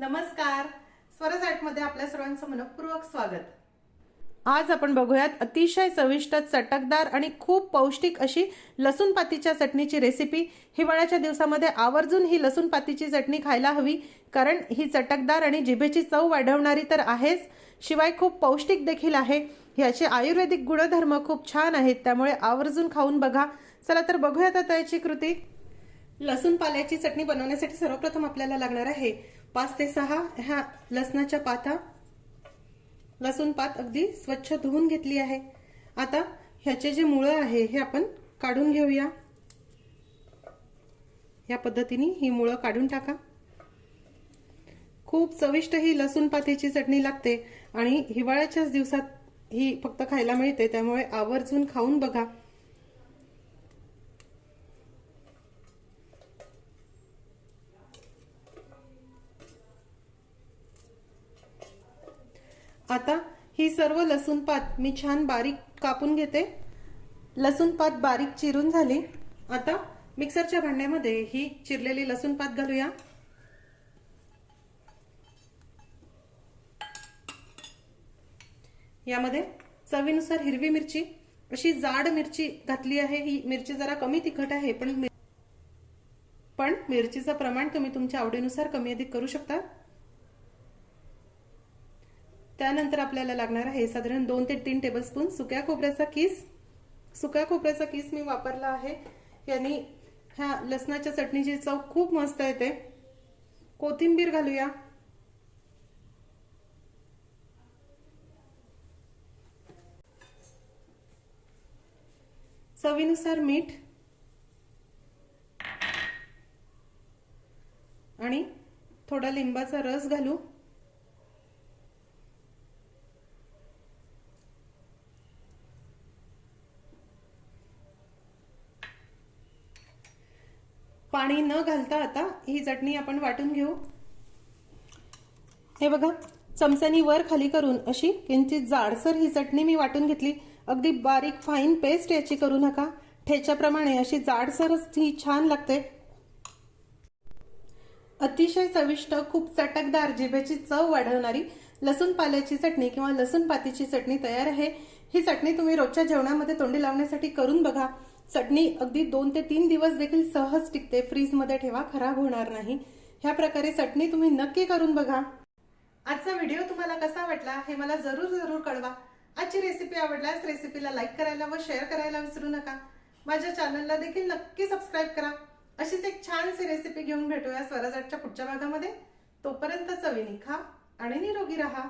नमस्कार. स्वरसाठमध्ये आपल्या सर्वांचं मनपूर्वक स्वागत. आज आपण बघूयात अतिशय चविष्ट चटकदार आणि खूप पौष्टिक अशी लसूण पातीच्या चटणीची रेसिपी हिवाळ्याच्या दिवसामध्ये आवर्जून ही लसूण पातीची चटणी खायला हवी कारण ही चटकदार आणि जिभेची चव वाढवणारी तर आहेच. शिवाय खूप पौष्टिक देखील आहे. ह्याचे आयुर्वेदिक गुणधर्म खूप छान आहेत त्यामुळे आवर्जून खाऊन बघा. चला तर बघूयात आता याची कृती. लसूण पाल्याची चटणी बनवण्यासाठी सर्वप्रथम आपल्याला लागणार आहे पाच ते सहा ह्या लसणाच्या पाता. लसूण पात अगदी स्वच्छ धुवून घेतली आहे. आता ह्याचे जे मुळं आहे हे आपण काढून घेऊया. या पद्धतीने ही मुळं काढून टाका. खूप चविष्ट ही लसूण पातीची चटणी लागते आणि हिवाळ्याच्याच दिवसात ही फक्त खायला मिळते त्यामुळे आवर्जून खाऊन बघा. आता ही सर्व लसूण पात मी छान बारीक कापून घेते. लसूण पात बारीक चिरून झाली. आता मिक्सरच्या भांड्यामध्ये ही चिरलेली लसूण पात घालूया. यामध्ये चवीनुसार हिरवी मिरची अशी जाड मिरची घातली आहे. ही मिरची जरा कमी तिखट आहे पण पण मिरचीचं प्रमाण तुम्ही तुमच्या आवडीनुसार कमी अधिक करू शकता. त्यानंतर आपल्याला लागणार आहे साधारण दोन ते तीन टेबलस्पून सुक्या खोबऱ्याचा किस. सुक्या खोबऱ्याचा किस मी वापरला आहे. यांनी ह्या लसणाच्या चटणीची चव खूप मस्त येते. कोथिंबीर घालूया. चवीनुसार मीठ. आणि थोडा लिंबाचा रस घालू. पाणी न घालता आता ही चटणी आपण वाटून घेऊ. हे बघा चमच्यानी वर खाली करून अशी किंचित जाडसर ही चटणी मी वाटून घेतली. अगदी बारीक फाईन पेस्ट याची करू नका. ठेच्याप्रमाणे अशी जाडसरच ही छान लागते. अतिशय चविष्ट खूप चटकदार जिभेची चव वाढवणारी लसूण पाल्याची चटणी किंवा लसूण पातीची चटणी तयार आहे. ही चटणी तुम्ही रोजच्या जेवणामध्ये तोंडी लावण्यासाठी करून बघा. चटणी अगदी दोन ते तीन दिवस देखील सहज टिकते. फ्रीजमध्ये ठेवा खराब होणार नाही. ह्या प्रकारे चटणी तुम्ही नक्की करून बघा. आजचा व्हिडिओ तुम्हाला कसा वाटला हे मला जरूर जरूर कळवा. आजची रेसिपी आवडल्यास रेसिपीला लाईक करायला व शेअर करायला विसरू नका. माझ्या चॅनलला देखील नक्की सबस्क्राईब करा. अशीच एक छानशी रेसिपी घेऊन भेटूया स्वराजाटच्या पुढच्या भागामध्ये. तोपर्यंत चवीनी खा आणि निरोगी राहा.